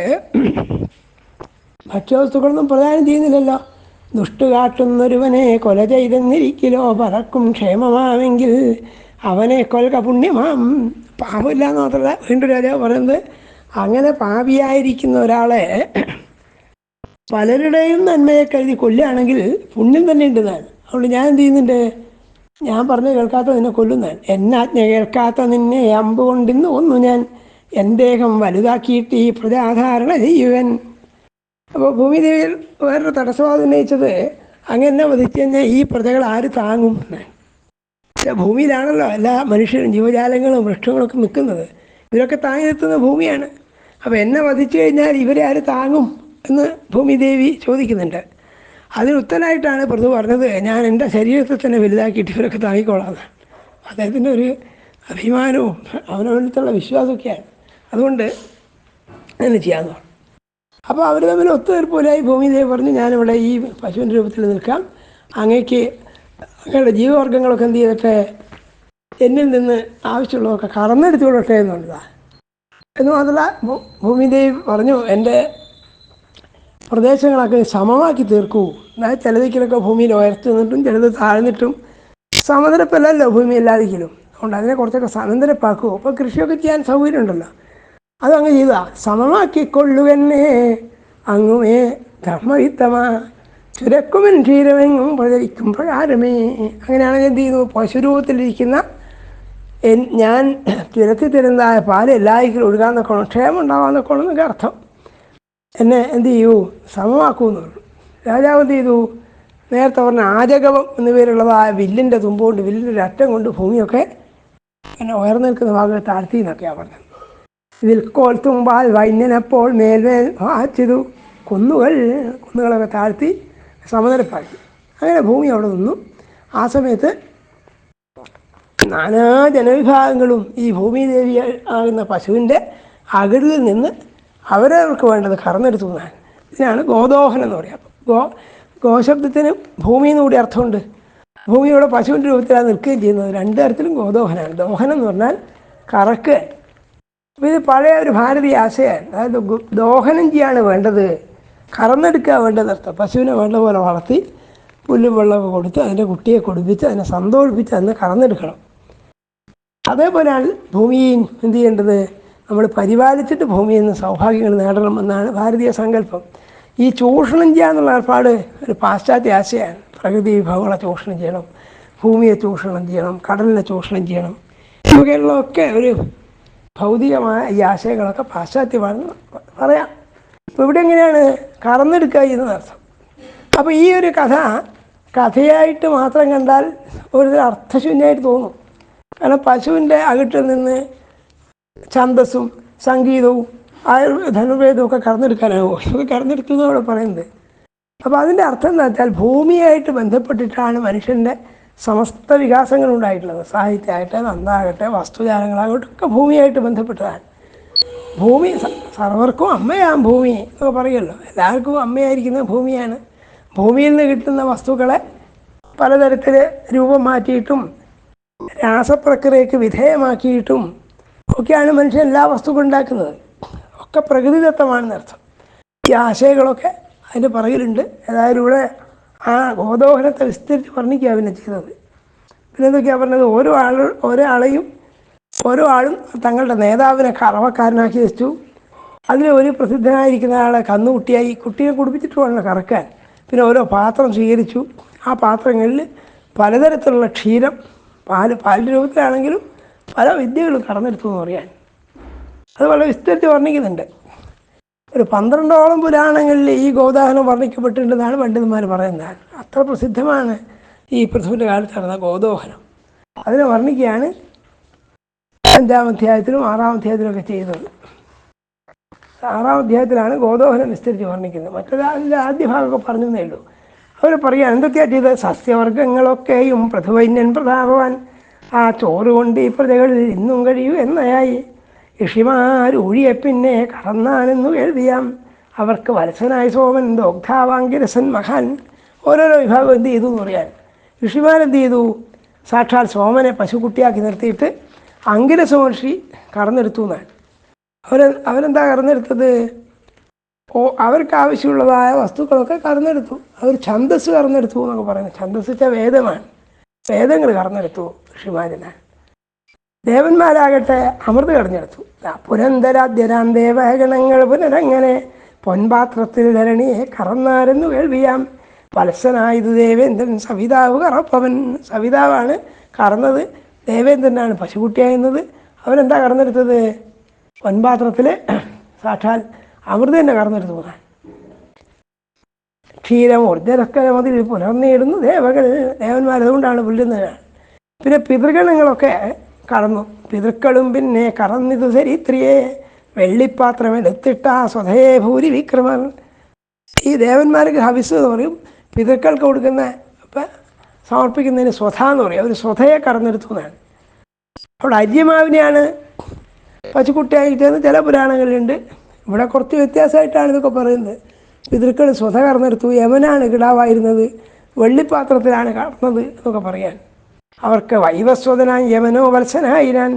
ഭക്ഷ്യവസ്തുക്കളൊന്നും പ്രദാനം ചെയ്യുന്നില്ലല്ലോ. ദുഷ്ടു കാട്ടുന്നൊരുവനെ കൊല ചെയ്തെന്നിരിക്കലോ പറക്കും ക്ഷേമമാവെങ്കിൽ അവനെ കൊൽക പുണ്യമാം. പാപമില്ല എന്ന് മാത്രമല്ല വീണ്ടും രാജാവ് പറയുന്നത് അങ്ങനെ പാപിയായിരിക്കുന്ന ഒരാളെ പലരുടെയും നന്മയെ കരുതി കൊല്ലുകയാണെങ്കിൽ പുണ്യം തന്നെ ഉണ്ടെന്നാണ് അതുകൊണ്ട് ഞാൻ എന്ത് ചെയ്യുന്നുണ്ട്? ഞാൻ പറഞ്ഞ് കേൾക്കാത്ത നിന്നെ കൊല്ലുന്നതാണ് എന്നാജ്ഞ കേൾക്കാത്ത നിന്നെ അമ്പുകൊണ്ടിന്ന് ഒന്നു ഞാൻ. ദേഹം വലുതാക്കിയിട്ട് ഈ പ്രജാധാരണ ചെയ്യുവൻ. അപ്പോൾ ഭൂമിദേവിയിൽ വേറൊരു തടസ്സവാദം ഉന്നയിച്ചത് അങ്ങനെ വധിച്ചു കഴിഞ്ഞാൽ ഈ പ്രജകൾ ആര് താങ്ങും എന്നാണ് ഭൂമിയിലാണല്ലോ എല്ലാ മനുഷ്യരും ജീവജാലങ്ങളും വൃക്ഷങ്ങളൊക്കെ നിൽക്കുന്നത്. ഇവരൊക്കെ താങ്ങി നിർത്തുന്ന ഭൂമിയാണ്. അപ്പോൾ എന്നെ വധിച്ചു കഴിഞ്ഞാൽ ഇവരെ ആര് താങ്ങും എന്ന് ഭൂമിദേവി ചോദിക്കുന്നുണ്ട്. അതിന് ഉത്തരമായിട്ടാണ് പ്രഭു പറഞ്ഞത് ഞാൻ എന്റെ ശരീരത്തെ തന്നെ വലുതാക്കിയിട്ട് ഇവരൊക്കെ താങ്ങിക്കോളാം. അദ്ദേഹത്തിന്റെ ഒരു അഭിമാനവും അവനവനത്തുള്ള വിശ്വാസമൊക്കെയാണ്. അതുകൊണ്ട് എന്നെ ചെയ്യാമെന്ന് പറഞ്ഞു. അപ്പോൾ അവർ തമ്മിൽ ഒത്തുതീർപ്പിലായി ഭൂമിദേവി പറഞ്ഞു ഞാനിവിടെ ഈ പശുവിന്റെ രൂപത്തിൽ നിൽക്കാം. അങ്ങേക്ക് അങ്ങയുടെ ജീവവർഗങ്ങളൊക്കെ എന്ത് ചെയ്തിട്ട് എന്നിൽ നിന്ന് ആവശ്യമുള്ളതൊക്കെ കറന്നെടുത്തുകൊള്ളട്ടെ എന്നുള്ളതാണ് എന്ന് മാത്രമല്ല ഭൂമിദേവി പറഞ്ഞു എന്റെ പ്രദേശങ്ങളൊക്കെ സമമാക്കി തീർക്കൂ. അതായത് ചിലതിക്കലൊക്കെ ഭൂമിയിൽ ഉയർത്തി നിന്നിട്ടും ചിലത് താഴ്ന്നിട്ടും സമതലപ്പല്ലല്ലോ ഭൂമി എല്ലാതിക്കലും അതുകൊണ്ട് അതിനെ കുറച്ചൊക്കെ സമനിരപ്പാക്കൂ അപ്പോൾ കൃഷിയൊക്കെ ചെയ്യാൻ സൗകര്യമുണ്ടല്ലോ. അതങ്ങ് ചെയ്ത. സമമാക്കിക്കൊള്ളുവെന്നേ. അങ്ങുമേ ധർമ്മവിത്തമാ ചുരക്കുമൻ ക്ഷീരമെങ്ങും പ്രചരിക്കുമ്പോഴാരുമേ. അങ്ങനെയാണെങ്കിൽ എന്ത് ചെയ്യുന്നു? പശുരൂപത്തിലിരിക്കുന്ന ഞാൻ ചുരത്തി തരുന്നതായ പാൽ എല്ലാവർക്കും നിൽക്കണം? ക്ഷേമം ഉണ്ടാവാൻ നിൽക്കണം എന്നൊക്കെ അർത്ഥം. എന്നെ എന്ത് ചെയ്യൂ? സമമാക്കൂ എന്ന് പറഞ്ഞു. രാജാവ് എന്ത് ചെയ്തു? നേരത്തെ പറഞ്ഞ ആജകവം എന്നു പേരുള്ളതായ വില്ലിന്റെ തുമ്പുകൊണ്ട് വില്ലിന്റെ ഒരു അറ്റം കൊണ്ട് ഭൂമിയൊക്കെ എന്നെ ഉയർന്നു നിൽക്കുന്ന ഭാഗത്ത് താഴ്ത്തി എന്നൊക്കെയാണ് പറഞ്ഞത്. വിൽക്കോൽ തുമ്പാൽ വൈന്യനപ്പോൾ മേൽമേൽ വാച്ചിതു കുന്നുകൾ കുന്നുകളൊക്കെ താഴ്ത്തി സമനിരപ്പാക്കി അങ്ങനെ ഭൂമി അവിടെ നിന്നു. ആ സമയത്ത് നാനാ ജനവിഭാഗങ്ങളും ഈ ഭൂമിദേവി ആകുന്ന പശുവിന്റെ അകിടിൽ നിന്ന് അവരവർക്ക് വേണ്ടത് കറന്നെടുത്തു ഞാൻ ഇതിനാണ് ഗോദോഹനം എന്ന് പറയുക ഗോ ഗോശബ്ദത്തിന് ഭൂമി എന്ന് കൂടി അർത്ഥമുണ്ട്. ഭൂമിയുടെ പശുവിന്റെ രൂപത്തിലാണ് നിൽക്കുകയും ചെയ്യുന്നത്. രണ്ട് തരത്തിലും ഗോദോഹനമാണ് ദോഹനം എന്ന് പറഞ്ഞാൽ കറക്കുക അപ്പോൾ ഇത് പഴയ ഒരു ഭാരതീയ ആശയാണ് അതായത് ദോഹനം ചെയ്യാണ് വേണ്ടത്. കറന്നെടുക്കുക വേണ്ടത് അർത്ഥം പശുവിനെ വേണ്ട പോലെ വളർത്തി പുല്ലും വെള്ളമൊക്കെ കൊടുത്ത് അതിന്റെ കുട്ടിയെ കുടിപ്പിച്ച് അതിനെ സന്തോഷിപ്പിച്ച് അതിനെ കറന്നെടുക്കണം. അതേപോലെയാണ് ഭൂമിയും എന്ത് ചെയ്യേണ്ടത്? നമ്മൾ പരിപാലിച്ചിട്ട് ഭൂമിയിൽ നിന്ന് സൗഭാഗ്യങ്ങൾ നേടണം എന്നാണ് ഭാരതീയ സങ്കല്പം. ഈ ചൂഷണം ചെയ്യുക എന്നുള്ള ഏർപ്പാട് ഒരു പാശ്ചാത്യ ആശയമാണ്. പ്രകൃതി വിഭവങ്ങളെ ചൂഷണം ചെയ്യണം ഭൂമിയെ ചൂഷണം ചെയ്യണം കടലിനെ ചൂഷണം ചെയ്യണം. ഇവയുള്ളതൊക്കെ ഒരു ഭൗതികമായ ഈ ആശയങ്ങളൊക്കെ പാശ്ചാത്യമാണെന്ന് പറയാം. ഇപ്പോൾ ഇവിടെ എങ്ങനെയാണ്? കറന്നെടുക്കുക എന്നർത്ഥം അപ്പോൾ ഈ ഒരു കഥ കഥയായിട്ട് മാത്രം കണ്ടാൽ ഒരു അർത്ഥശൂന്യമായിട്ട് തോന്നും. കാരണം പശുവിന്റെ അകിട്ടിൽ നിന്ന് ഛന്ദസ്സും സംഗീതവും ആയുർവേദ ധനുർവേദവും ഒക്കെ കറന്നെടുക്കാനാകുമോ ഇതൊക്കെ കടന്നെടുക്കുന്നതോടെ പറയുന്നത്. അപ്പോൾ അതിന്റെ അർത്ഥം എന്താ വെച്ചാൽ ഭൂമിയായിട്ട് ബന്ധപ്പെട്ടിട്ടാണ് മനുഷ്യന്റെ സമസ്ത വികാസങ്ങളുണ്ടായിട്ടുള്ളത്. സാഹിത്യമാകട്ടെ നന്നാകട്ടെ വസ്തുജാലങ്ങളാകട്ടെ ഒക്കെ ഭൂമിയായിട്ട് ബന്ധപ്പെട്ടതാണ്. ഭൂമി സർവർക്കും അമ്മയാണ് ഭൂമി എന്നൊക്കെ പറയുമല്ലോ. എല്ലാവർക്കും അമ്മയായിരിക്കുന്ന ഭൂമിയാണ്. ഭൂമിയിൽ നിന്ന് കിട്ടുന്ന വസ്തുക്കളെ പലതരത്തിൽ രൂപം മാറ്റിയിട്ടും രാസപ്രക്രിയക്ക് വിധേയമാക്കിയിട്ടും ഒക്കെയാണ് മനുഷ്യൻ എല്ലാ വസ്തുക്കളും ഉണ്ടാക്കുന്നത്. ഒക്കെ പ്രകൃതിദത്തമാണെന്നർത്ഥം. ഈ ആശയങ്ങളൊക്കെ അതിന്റെ പുറകിലുണ്ട്. ഏതായാലും ഇവിടെ ആ ഗോദോഹനത്തെ വിസ്തരിച്ച് വർണിക്കുക പിന്നെ ചെയ്തത്. പിന്നെ എന്തൊക്കെയാണ് പറഞ്ഞത്? ഓരോ ആൾ ഓരോ ആളെയും ഓരോ ആളും തങ്ങളുടെ നേതാവിനെ കറവക്കാരനാക്കി വെച്ചു. അതിൽ ഒരു പ്രസിദ്ധനായിരിക്കുന്ന ആളെ കന്നുകുട്ടിയായി കുട്ടിയെ കുടിപ്പിച്ചിട്ട് വേണം കറക്കാൻ. പിന്നെ ഓരോ പാത്രം സ്വീകരിച്ചു. ആ പാത്രങ്ങളിൽ പലതരത്തിലുള്ള ക്ഷീരം പാൽ പാലിന്റെ രൂപത്തിലാണെങ്കിലും പല വിദ്യകളും കടന്നെടുത്തു എന്ന് പറയാൻ. അത് വളരെ വിസ്തരിച്ച് വർണിക്കുന്നുണ്ട്. ഒരു പന്ത്രണ്ടോളം പുരാണങ്ങളിൽ ഈ ഗോദാഹനം വർണിക്കപ്പെട്ടിട്ടുണ്ടെന്നാണ് പണ്ഡിതന്മാർ പറയുന്നത്. അത്ര പ്രസിദ്ധമാണ് ഈ പൃഥുവിന്റെ കാലത്ത് നടന്ന ഗോദോഹനം. അതിനെ വർണിക്കുകയാണ് അഞ്ചാം അധ്യായത്തിലും ആറാം അധ്യായത്തിലും ഒക്കെ ചെയ്തത് ആറാം അധ്യായത്തിലാണ് ഗോദോഹനം വിസ്തരിച്ച് വർണിക്കുന്നത്. മറ്റൊരു ആദ്യ ഭാഗമൊക്കെ പറഞ്ഞതേ ഉള്ളൂ. അവർ പറയുക എന്തൊക്കെയാണ് ചെയ്തത്? സസ്യവർഗങ്ങളൊക്കെയും പൃഥുവൈന്യൻ പ്രതാപവാൻ ആ ചോറ് കൊണ്ട് ഈ പ്രജകളിൽ ഇന്നും കഴിയൂ എന്നയായി ഋഷിമാരൂഴിയെ പിന്നെ കടന്നാനെന്നു എഴുതിയാം. അവർക്ക് വത്സനായ സോമൻ ദോഗ്ധാവാങ്കിരസൻ മഹാൻ ഓരോരോ വിഭാഗം എന്ത് ചെയ്തു എന്ന് പറയാൻ. ഋഷിമാരെന്ത് ചെയ്തു? സാക്ഷാൽ സോമനെ പശുക്കുട്ടിയാക്കി നിർത്തിയിട്ട് അങ്കിരസ മഹർഷി കടന്നെടുത്തു എന്നാണ്. അവർ അവരെന്താ കടന്നെടുത്തത്? ഓ അവർക്ക് ആവശ്യമുള്ളതായ വസ്തുക്കളൊക്കെ കടന്നെടുത്തു. അവർ ഛന്തസ് കടന്നെടുത്തു എന്നൊക്കെ പറയുന്നത്. ഛന്തസ് വെച്ചാൽ വേദമാണ്. വേദങ്ങൾ കടന്നെടുത്തു ഋഷിമാരിനെ ദേവന്മാരാകട്ടെ അമൃത് കടഞ്ഞെടുത്തു. പുരന്തരാദ്യരാം ദേവഗണങ്ങൾ പുനരങ്ങനെ പൊൻപാത്രത്തിൽ ധരണിയെ കറന്നാരെന്നു കേൾവിയാം. വത്സനായത് ദേവേന്ദ്രൻ സവിതാവ് കറപ്പവൻ. സവിതാവാണ് കറന്നത് ദേവേന്ദ്രനാണ് പശുക്കുട്ടിയായിരുന്നത് അവനെന്താ കറന്നെടുത്തത്? പൊൻപാത്രത്തിൽ സാക്ഷാൽ അമൃത് തന്നെ കറന്നെടുത്തു പോകാൻ. ക്ഷീരം ഊർജരക്കരമതിൽ പുലർന്നിടുന്നു ദേവകൾ. ദേവന്മാരതുകൊണ്ടാണ് പുല്ലുന്നത്. പിന്നെ പിതൃഗണങ്ങളൊക്കെ കറന്നു പിതൃക്കളും പിന്നെ കറന്നിതു ചരിത്രിയെ. വെള്ളിപ്പാത്രമെടുത്തിട്ട സ്വതേ സ്വധേ ഭൂരി വിക്രമൻ. ഈ ദേവന്മാർക്ക് ഹവിസ് എന്ന് പറയും. പിതൃക്കൾക്ക് കൊടുക്കുന്ന സമർപ്പിക്കുന്നതിന് സ്വധ എന്ന് പറയും. അവർ സ്വധയെ കടന്നെടുത്തു എന്നാണ്. അവിടെ അര്യമാവിനെയാണ് പശുക്കുട്ടിയായിട്ടെന്ന് ചില പുരാണങ്ങളിലുണ്ട്. ഇവിടെ കുറച്ച് വ്യത്യാസമായിട്ടാണ് ഇതൊക്കെ പറയുന്നത്. പിതൃക്കൾ സ്വത കടന്നെടുത്തു. യമനാണ് കിടാവായിരുന്നത്. വെള്ളിപ്പാത്രത്തിലാണ് കടന്നത് എന്നൊക്കെ പറയാൻ. അവർക്ക് വൈവസ്വതനാൻ യമനോ വത്സനായിരാൻ.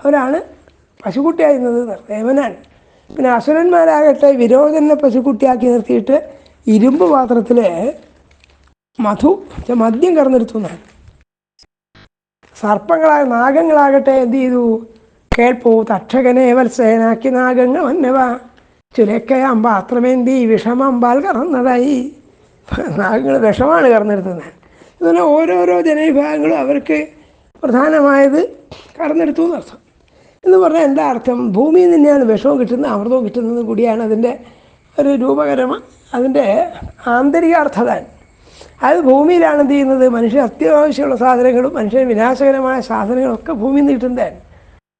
അവരാണ് പശുക്കുട്ടിയായിരുന്നത് ദേവനാണ്. പിന്നെ അസുരന്മാരാകട്ടെ വിരോചനെ പശുക്കുട്ടിയാക്കി നിർത്തിയിട്ട് ഇരുമ്പ് പാത്രത്തിൽ മധു മദ്യം കറന്നെടുത്തു എന്നാണ് സർപ്പങ്ങളായ നാഗങ്ങളാകട്ടെ എന്ത് ചെയ്തു? കേൾപ്പൂ തക്ഷകനെ വത്സേനാക്കി നാഗങ്ങൾ വന്നവ. ചുരക്കയാം പാത്രമേന്തി വിഷമമ്പാൽ കറന്നതായി. നാഗങ്ങൾ വിഷമാണ് കറന്നെടുത്തത് ഇങ്ങനെ ഓരോരോ ജനവിഭാഗങ്ങളും അവർക്ക് പ്രധാനമായത് കടന്നെടുത്തു എന്നർത്ഥം. എന്ന് പറഞ്ഞാൽ എന്താ അർത്ഥം? ഭൂമിയിൽ തന്നെയാണ് വിഷവും കിട്ടുന്നത് അമൃതവും കിട്ടുന്നതും കൂടിയാണ് അതിന്റെ ഒരു രൂപകരമ അതിന്റെ ആന്തരിക അർത്ഥതാൻ അത് ഭൂമിയിലാണ് എന്ത് ചെയ്യുന്നത്? മനുഷ്യൻ അത്യാവശ്യമുള്ള സാധനങ്ങളും മനുഷ്യന് വിനാശകരമായ സാധനങ്ങളൊക്കെ ഭൂമിയിൽ നിന്ന് കിട്ടുന്നതാണ്.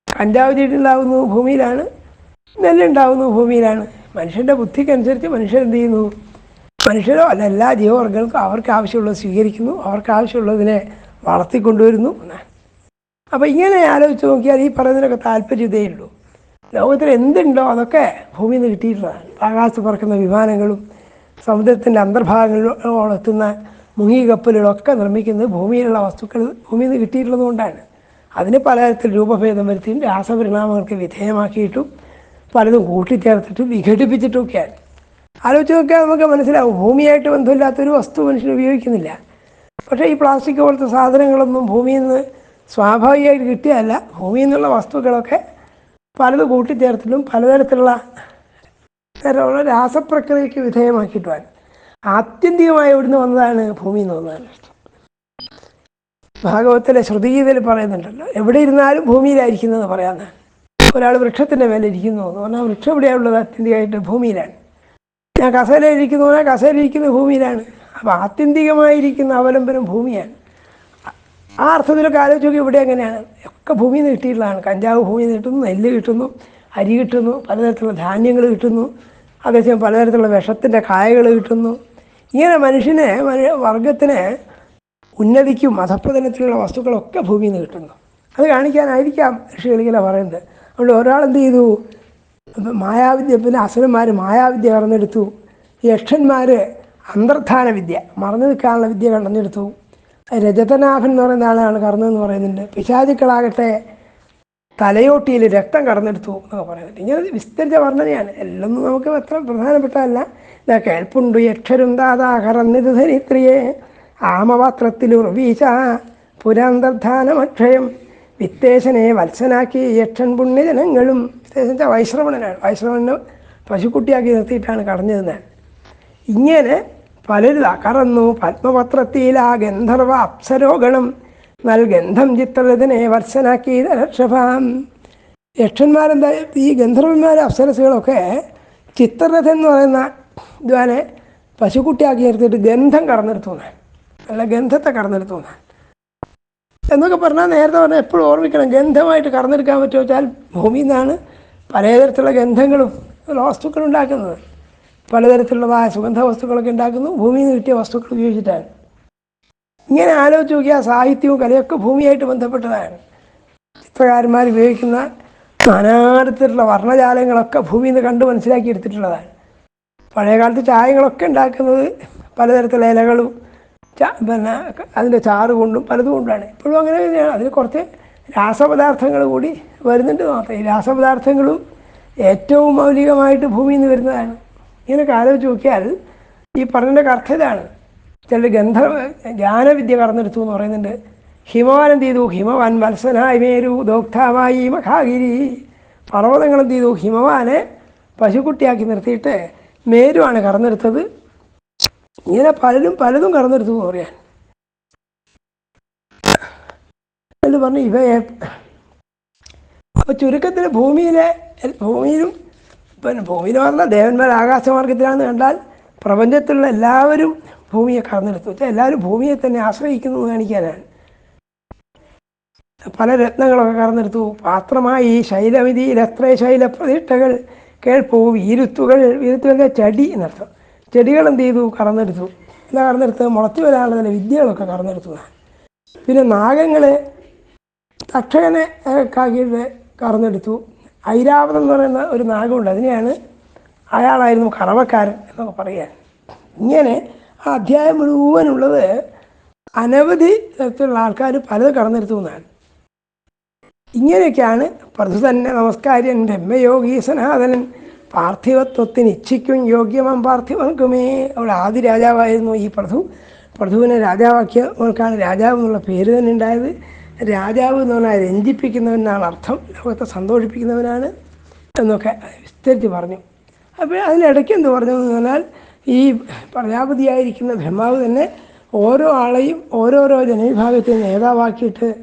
കഞ്ചാവ് ചെടിയുണ്ടാവുന്നു ഭൂമിയിലാണ്. നെല്ലുണ്ടാകുന്നു ഭൂമിയിലാണ്. മനുഷ്യന്റെ ബുദ്ധിക്കനുസരിച്ച് മനുഷ്യൻ എന്ത് ചെയ്യുന്നു? മനുഷ്യരോ? അല്ല എല്ലാ ജീവവർഗങ്ങൾക്കും അവർക്ക് ആവശ്യമുള്ളത് സ്വീകരിക്കുന്നു അവർക്ക് ആവശ്യമുള്ളതിനെ വളർത്തിക്കൊണ്ടുവരുന്നു. അപ്പോൾ ഇങ്ങനെ ആലോചിച്ച് നോക്കിയാൽ ഈ പറയുന്നതിനൊക്കെ താല്പര്യതയേ ഉള്ളൂ. ലോകത്തിൽ എന്തുണ്ടോ അതൊക്കെ ഭൂമിയിൽ നിന്ന് കിട്ടിയിട്ടുള്ളതാണ് ആകാശത്ത് പറക്കുന്ന വിമാനങ്ങളും സമുദ്രത്തിന്റെ അന്തർഭാഗങ്ങളിലോളം എത്തുന്ന മുങ്ങിക്കപ്പലുകളൊക്കെ നിർമ്മിക്കുന്നത് ഭൂമിയിലുള്ള വസ്തുക്കൾ ഭൂമിയിൽ നിന്ന് കിട്ടിയിട്ടുള്ളതുകൊണ്ടാണ് അതിന് പലതരത്തിൽ രൂപഭേദം വരുത്തിയും രാസപരിണാമങ്ങൾക്ക് വിധേയമാക്കിയിട്ടും പലതും കൂട്ടിച്ചേർത്തിട്ടും വിഘടിപ്പിച്ചിട്ടുമൊക്കെയാണ് ആലോചിച്ച് നോക്കിയാൽ നമുക്ക് മനസ്സിലാവും. ഭൂമിയായിട്ട് ബന്ധമില്ലാത്തൊരു വസ്തു മനുഷ്യൻ ഉപയോഗിക്കുന്നില്ല. പക്ഷേ ഈ പ്ലാസ്റ്റിക് പോലത്തെ സാധനങ്ങളൊന്നും ഭൂമിയിൽ നിന്ന് സ്വാഭാവികമായിട്ട് കിട്ടിയതല്ല. ഭൂമിയിൽ നിന്നുള്ള വസ്തുക്കളൊക്കെ പലത് കൂട്ടിച്ചേർത്തിട്ടും പലതരത്തിലുള്ള തരമുള്ള രാസപ്രക്രിയയ്ക്ക് വിധേയമാക്കിയിട്ടുമാണ് ആത്യന്തികമായി ഇവിടുന്ന് വന്നതാണ് ഭൂമി എന്ന് വന്നതാണ്. ഭാഗവത്തിലെ ശ്രുതിഗീതയിൽ പറയുന്നുണ്ടല്ലോ എവിടെ ഇരുന്നാലും ഭൂമിയിലായിരിക്കുന്നതെന്ന് പറയാമെന്നാണ് ഒരാൾ വൃക്ഷത്തിന്റെ മേലെ ഇരിക്കുന്നു എന്ന് പറഞ്ഞാൽ വൃക്ഷം എവിടെയാണുള്ളത്? ആത്യന്തികമായിട്ട് ഭൂമിയിലാണ്. ഞാൻ പോലെ ഇരിക്കുന്നത് ഭൂമിയിലാണ്. അപ്പോൾ ആത്യന്തികമായിരിക്കുന്ന അവലംബനം ഭൂമിയാണ്. ആ അർത്ഥത്തിലൊക്കെ ആലോചിച്ച് നോക്കി ഇവിടെ എങ്ങനെയാണ് ഒക്കെ ഭൂമിയിൽ നിന്ന് കിട്ടിയിട്ടുള്ളതാണ്. കഞ്ചാവ് നിന്ന് കിട്ടുന്നു നെല്ല് കിട്ടുന്നു അരി കിട്ടുന്നു പലതരത്തിലുള്ള ധാന്യങ്ങൾ കിട്ടുന്നു. അതേസമയം പലതരത്തിലുള്ള വിഷത്തിന്റെ കായകൾ കിട്ടുന്നു. ഇങ്ങനെ മനുഷ്യനെ മനു- വർഗത്തിന് ഉന്നതിക്കും അധപ്പതനത്തിലുള്ള വസ്തുക്കളൊക്കെ ഭൂമിയിൽ നിന്ന് കിട്ടുന്നു. അത് കാണിക്കാനായിരിക്കാം ഋഷികളിങ്ങനെ പറയുന്നത്. അതുകൊണ്ട് ഒരാൾ എന്ത് ചെയ്തു? മായാവിദ്യ പിന്നെ അസുരന്മാർ മായാവിദ്യ കടന്നെടുത്തു. യക്ഷന്മാർ അന്തർധാന വിദ്യ മറന്നു നിൽക്കാനുള്ള വിദ്യ കടന്നെടുത്തു. രജതനാഭൻ എന്ന് പറയുന്ന ആളാണ് കടന്നതെന്ന് പറയുന്നുണ്ട്. പിശാചുക്കളാകട്ടെ തലയോട്ടിയിൽ രക്തം കടന്നെടുത്തു എന്നൊക്കെ പറയുന്നുണ്ട്. ഇങ്ങനെ വിസ്തരിച്ച വർണനയാണ്. എല്ലാം നമുക്ക് അത്ര പ്രധാനപ്പെട്ടതല്ല. ഇതാ കേൾപ്പുണ്ട്. യക്ഷരും ദാതാ കറന്നിത് ധരിത്രിയെ ആമപാത്രത്തിലുറവീശ പുരാന്തർധാനമക്ഷയം വിത്തേശനെ വത്സനാക്കി യക്ഷൻ പുണ്യജനങ്ങളും വെച്ചാൽ വൈശ്രവണനാണ്. വൈശ്രവണന് പശുക്കുട്ടിയാക്കി നിർത്തിയിട്ടാണ് കടഞ്ഞതെന്ന്. ഇങ്ങനെ പലരും കറന്നു പത്മപത്രത്തിലാ ഗന്ധർവ അപ്സരോഗണം നൽഗന്ധം ചിത്രരഥനെ വർഷനാക്കി രക്ഷഭാം യക്ഷന്മാരെന്താ ഈ ഗന്ധർവന്മാർ അപ്സരസുകളൊക്കെ ചിത്രരഥൻ എന്ന് പറയുന്ന ഇതുപോലെ പശുക്കുട്ടിയാക്കി നിർത്തിയിട്ട് ഗന്ധം കറന്നെടുത്തുന്നാണ് നല്ല ഗന്ധത്തെ കറന്നെടുത്തുന്നാണ് എന്നൊക്കെ പറഞ്ഞാൽ നേരത്തെ പറഞ്ഞാൽ എപ്പോഴും ഓർമ്മിക്കണം ഗന്ധമായിട്ട് കറന്നെടുക്കാൻ പറ്റുമോ വെച്ചാൽ ഭൂമിയിൽ നിന്നാണ് പലതരത്തിലുള്ള ഗന്ധങ്ങളും വസ്തുക്കൾ ഉണ്ടാക്കുന്നത്. പലതരത്തിലുള്ളതായ സുഗന്ധ വസ്തുക്കളൊക്കെ ഉണ്ടാക്കുന്നു. ഭൂമിയിൽ നിന്ന് കിട്ടിയ വസ്തുക്കൾ ഉപയോഗിച്ചിട്ടാണ്. ഇങ്ങനെ ആലോചിച്ച് നോക്കിയാൽ സാഹിത്യവും കലയൊക്കെ ഭൂമിയായിട്ട് ബന്ധപ്പെട്ടതാണ്. ചിത്രകാരന്മാർ ഉപയോഗിക്കുന്ന നാനാതരത്തിലുള്ള വർണജാലങ്ങളൊക്കെ ഭൂമിയിൽ നിന്ന് കണ്ട് മനസ്സിലാക്കി എടുത്തിട്ടുള്ളതാണ്. പഴയകാലത്ത് ചായങ്ങളൊക്കെ ഉണ്ടാക്കുന്നത് പലതരത്തിലുള്ള ഇലകളും പിന്നെ അതിന്റെ ചാറ് കൊണ്ടും പലതുകൊണ്ടാണ് ഇപ്പോഴും അങ്ങനെ തന്നെയാണ്. അതിൽ കുറച്ച് രാസപദാർത്ഥങ്ങൾ കൂടി വരുന്നുണ്ട് മാത്രം ഈ രാസപദാർത്ഥങ്ങളും ഏറ്റവും മൗലികമായിട്ട് ഭൂമിയിൽ നിന്ന് വരുന്നതാണ്. ഇങ്ങനെയൊക്കെ ആലോചിച്ച് നോക്കിയാൽ ഈ പറഞ്ഞതിന്റെ അർത്ഥം ഇതാണ്. ചില ഗന്ധർവ ജ്ഞാനവിദ്യ കടന്നെടുത്തു എന്ന് പറയുന്നുണ്ട്. ഹിമവാൻ എന്ത് ചെയ്തു ഹിമവാൻ വത്സനായി മേരു ദോക്താവായി മഹാഗിരി പർവതങ്ങൾ എന്ത് ചെയ്തു ഹിമവാനെ പശുക്കുട്ടിയാക്കി നിർത്തിയിട്ട് മേരുവാണ് കടന്നെടുത്തത്. ഇങ്ങനെ പലരും പലതും കടന്നെടുത്തു എന്ന് പറയാൻ. എന്ന് പറഞ്ഞ് ഇവയെ അപ്പോൾ ചുരുക്കത്തിൽ ഭൂമിയിലെ ഭൂമിയിലും പിന്നെ ഭൂമിയിൽ പറഞ്ഞാൽ ദേവന്മാർ ആകാശമാർഗത്തിലാണെന്ന് കണ്ടാൽ പ്രപഞ്ചത്തിലുള്ള എല്ലാവരും ഭൂമിയെ കടന്നെടുത്തു. വെച്ചാൽ എല്ലാവരും ഭൂമിയെ തന്നെ ആശ്രയിക്കുന്നു കാണിക്കാനാണ്. പല രത്നങ്ങളൊക്കെ കടന്നെടുത്തു. പാത്രമായി ശൈലമിതിയിൽ എത്ര ശൈലപ്രതിഷ്ഠകൾ കേൾപ്പൂ വീരുത്തുകൾ വീരുത്തുകൾ ചടി എന്നർത്ഥം. ചെടികൾ എന്ത് ചെയ്തു? കടന്നെടുത്തു. എന്താ കടന്നെടുത്ത് മുളച്ചു വരാനുള്ള വിദ്യകളൊക്കെ കടന്നെടുത്തു പിന്നെ നാഗങ്ങളെ തക്ഷകനെ കാക്കിയുടെ കറന്നെടുത്തു. ഐരാവതം എന്ന് പറയുന്ന ഒരു നാഗമുണ്ട്. അതിനെയാണ് അയാളായിരുന്നു കറവക്കാരൻ എന്നൊക്കെ പറയാൻ. ഇങ്ങനെ ആ അധ്യായം മുഴുവനുള്ളത് അനവധി തരത്തിലുള്ള ആൾക്കാർ പലത് കടന്നെടുത്തു എന്നാണ്. ഇങ്ങനെയൊക്കെയാണ് പ്രഥു തന്നെ നമസ്കാര്യൻ ബ്രഹ്മയോഗി സനാതനൻ പാർത്ഥിവത്വത്തിന് ഇച്ഛിക്കും യോഗ്യമം പാർത്ഥിവൽക്കുമേ. അവിടെ ആദ്യ രാജാവായിരുന്നു ഈ പ്രഥു. പ്രഥുവിനെ രാജാവാക്കിയവർക്കാണ് രാജാവ് എന്നുള്ള പേര് തന്നെ ഉണ്ടായത്. രാജാവ് എന്ന് പറഞ്ഞാൽ രഞ്ജിപ്പിക്കുന്നവനാണ് അർത്ഥം. ലോകത്തെ സന്തോഷിപ്പിക്കുന്നവനാണ് എന്നൊക്കെ വിസ്തരിച്ച് പറഞ്ഞു. അപ്പോൾ അതിനിടയ്ക്ക് എന്ത് പറഞ്ഞു എന്ന് പറഞ്ഞാൽ ഈ പ്രജാപതിയായിരിക്കുന്ന ബ്രഹ്മാവ് തന്നെ ഓരോ ആളെയും ഓരോരോ ജനവിഭാഗത്തെ നേതാവാക്കിയിട്ട്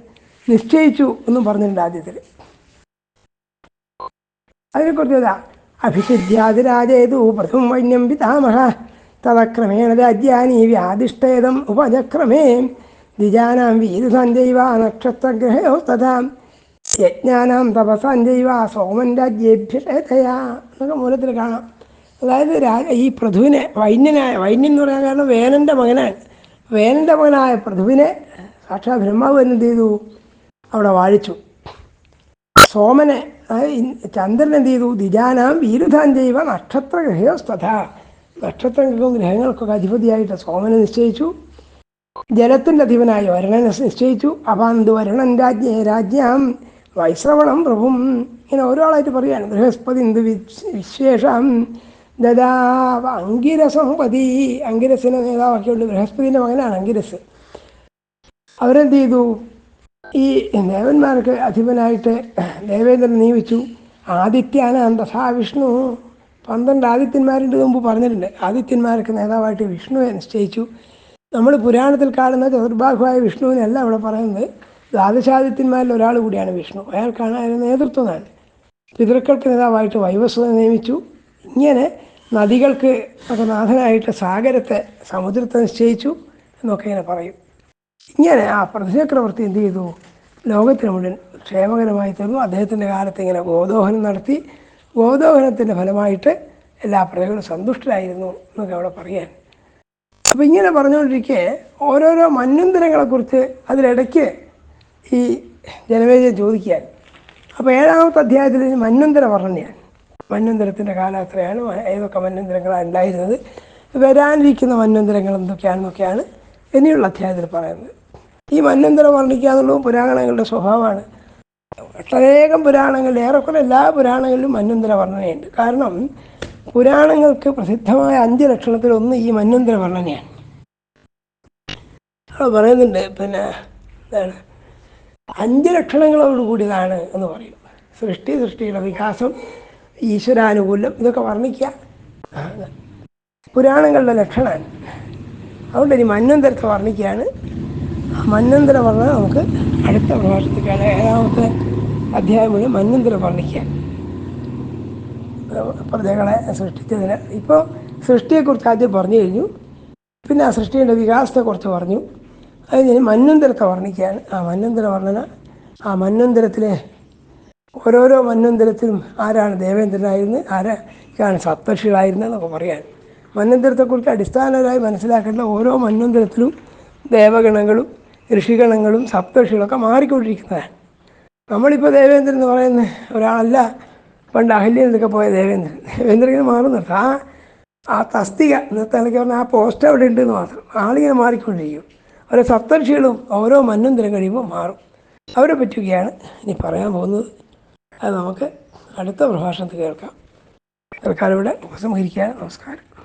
നിശ്ചയിച്ചു എന്നും പറഞ്ഞിട്ടുണ്ട് ആദ്യത്തിൽ. അതിനെക്കുറിച്ച് ഇതാ. അഭിഷിദ്ധ്യാതിരാജേതു പ്രഥമം വൈന്യം പിതാമഹ. തദക്രമേണ രാജ്യാനി വ്യാധിഷ്ഠേതം ഉപചക്രമേ ദ്വിജാനാം വീരുസഞ്ജൈവ നക്ഷത്രഗ്രഹയോ തഥാം. യജ്ഞാനാം തപസഞ്ജൈവ സോമൻ രാജ്യേഭ്യതയാ എന്നൊക്കെ മൂലത്തിൽ കാണാം. അതായത് രാജ ഈ പ്രഥുവിനെ വൈന്യനായ വൈന്യൻ എന്ന് പറയാൻ കാരണം വേനന്റെ മകനാണ്. വേനന്റെ മകനായ പ്രഥുവിനെ സാക്ഷാത് ബ്രഹ്മാവ് എന്ത് ചെയ്തു? അവിടെ വാഴിച്ചു. സോമനെ ചന്ദ്രൻ എന്ത് ചെയ്തു? ദിജാനാം വീരുധാൻ നക്ഷത്രഗ്രഹയോ നക്ഷത്രഗ്രഹയോസ്തഥ നക്ഷത്രങ്ങൾക്കും ഗ്രഹങ്ങൾക്കൊക്കെ അധിപതിയായിട്ട് സോമനെ നിശ്ചയിച്ചു. ജലത്തിന്റെ അധിപനായ വരുണനെ നിശ്ചയിച്ചു. അപാന്ത് വരുണൻ രാജ്ഞ രാജ്ഞാം. വൈശ്രവണം പ്രഭും. ഇങ്ങനെ ഓരോ ആളായിട്ട് പറയാണ്. ബൃഹസ്പതി എന്ത് വിശേഷം. ദദാ അങ്കിരസംപതി അങ്കിരസിനെ നേതാവാക്കിയുണ്ട് ബൃഹസ്പതിന്റെ മകനാണ് അങ്കിരസ്. അവരെന്ത് ചെയ്തു? ഈ ദേവന്മാർക്ക് അധിപനായിട്ട് ദേവേന്ദ്രൻ നിയമിച്ചു. ആദിത്യാനാം തഥാ വിഷ്ണു. പന്ത്രണ്ട് ആദിത്യന്മാരുടെ മുമ്പ് പറഞ്ഞിട്ടുണ്ട്. ആദിത്യന്മാർക്ക് നേതാവായിട്ട് വിഷ്ണുവെ നിശ്ചയിച്ചു. നമ്മൾ പുരാണത്തിൽ കാണുന്ന ചതുർബാഹുവായ വിഷ്ണുവിനല്ല അവിടെ പറയുന്നത്. ദ്വാദശാദിത്യന്മാരിൽ ഒരാൾ കൂടിയാണ് വിഷ്ണു. അയാൾക്കാണ് അതിന് നേതൃത്വം എന്നാണ് പിതൃക്കൾക്ക് നേതാവായിട്ട് വൈവസ്വത നിയമിച്ചു. ഇങ്ങനെ നദികൾക്ക് ഒക്കെ നാഥനായിട്ട് സാഗരത്തെ സമുദ്രത്തെ നിശ്ചയിച്ചു എന്നൊക്കെ ഇങ്ങനെ പറയും. ഇങ്ങനെ ആ പ്രതിചക്രവർത്തി എന്ത് ചെയ്തു? ലോകത്തിന് മുഴുവൻ ക്ഷേമകരമായി തീർന്നു. അദ്ദേഹത്തിന്റെ കാലത്ത് ഇങ്ങനെ ഗോദോഹനം നടത്തി. ഗോദോഹനത്തിന്റെ ഫലമായിട്ട് എല്ലാ പ്രജകളും സന്തുഷ്ടരായിരുന്നു എന്നൊക്കെ അവിടെ പറയാൻ. അപ്പം ഇങ്ങനെ പറഞ്ഞുകൊണ്ടിരിക്കെ ഓരോരോ മന്വന്തരങ്ങളെക്കുറിച്ച് അതിലിടയ്ക്ക് ഈ ജനമേജയം ചോദിക്കാൻ. അപ്പോൾ ഏഴാമത്തെ അധ്യായത്തിൽ മന്വന്തര വർണനയാണ്. മന്വന്തരത്തിന്റെ കാലം എത്രയാണ്? മ- ഏതൊക്കെ മന്വന്തരങ്ങളാണ് ഉണ്ടായിരുന്നത്? വരാനിരിക്കുന്ന മന്വന്തരങ്ങൾ എന്തൊക്കെയാണെന്നൊക്കെയാണ് ഇനിയുള്ള അധ്യായത്തിൽ പറയുന്നത്. ഈ മന്വന്തരം വർണിക്കുക എന്നുള്ളതും പുരാണങ്ങളുടെ സ്വഭാവമാണ്. ഒട്ടനേകം പുരാണങ്ങളിൽ ഏറെക്കുറെ എല്ലാ പുരാണങ്ങളിലും മന്വന്തര വർണനയുണ്ട്. കാരണം പുരാണങ്ങൾക്ക് പ്രസിദ്ധമായ അഞ്ച് ലക്ഷണത്തിൽ ഒന്ന് ഈ മന്വന്തര വർണനയാണ് അവിടെ പറയുന്നുണ്ട് പിന്നെ എന്താണ്? അഞ്ച് ലക്ഷണങ്ങളോട് കൂടിയതാണ് എന്ന് പറയും സൃഷ്ടി സൃഷ്ടിയുടെ വികാസം ഈശ്വരാനുകൂല്യം ഇതൊക്കെ വർണിക്കുക. പുരാണങ്ങളുടെ ലക്ഷണമാണ് അതുകൊണ്ട് ഇനി മന്വന്തരത്തെ വർണിക്കുകയാണ്. മന്വന്തര വർണന നമുക്ക് അടുത്ത പ്രഭാഷണത്തിലാണ് ഏഴാമത്തെ അധ്യായം മുഴുവൻ മന്വന്തരം വർണിക്കുക പ്രജകളെ സൃഷ്ടിച്ചതിന്. ഇപ്പോൾ സൃഷ്ടിയെക്കുറിച്ച് ആദ്യം പറഞ്ഞു കഴിഞ്ഞു. പിന്നെ ആ സൃഷ്ടിയുടെ വികാസത്തെക്കുറിച്ച് പറഞ്ഞു. അത് ഞാൻ മന്വന്തരത്തെ വർണിക്കുകയാണ്. ആ മന്വന്തര വർണന ആ മന്വന്തരത്തിലെ ഓരോരോ മന്വന്തരത്തിലും ആരാണ് ദേവേന്ദ്രനായിരുന്നത് ആരൊക്കെയാണ് സപ്തർഷികളായിരുന്നത് എന്നൊക്കെ പറയാൻ. മന്വന്തരത്തെക്കുറിച്ച് അടിസ്ഥാനപരമായി മനസ്സിലാക്കേണ്ട ഓരോ മന്വന്തരത്തിലും ദേവഗണങ്ങളും ഋഷിഗണങ്ങളും സപ്തർഷികളൊക്കെ മാറിക്കൊണ്ടിരിക്കുന്നതാണ്. നമ്മളിപ്പോൾ ദേവേന്ദ്രൻ എന്ന് പറയുന്ന ഒരാളല്ല. പണ്ട് അഹല്യ പോയ ദേവേന്ദ്രൻ. ദേവേന്ദ്രൻ മാറുന്നുണ്ട് ആ ആ തസ്തിക ഇന്നത്തെ നിലയ്ക്ക് പറഞ്ഞാൽ ആ പോസ്റ്റ് അവിടെ ഉണ്ട് എന്ന് മാത്രം. ആളിങ്ങനെ മാറിക്കൊണ്ടിരിക്കും. ഓരോ സപ്തർഷികളും ഓരോ മന്വന്തരം കഴിയുമ്പോൾ മാറും. അവരെ പറ്റുകയാണ് ഇനി പറയാൻ പോകുന്നത്. അത് നമുക്ക് അടുത്ത പ്രഭാഷണത്തിൽ കേൾക്കാം. തൽക്കാലം ഇവിടെ ഉപസംഹരിക്കുക നമസ്കാരം.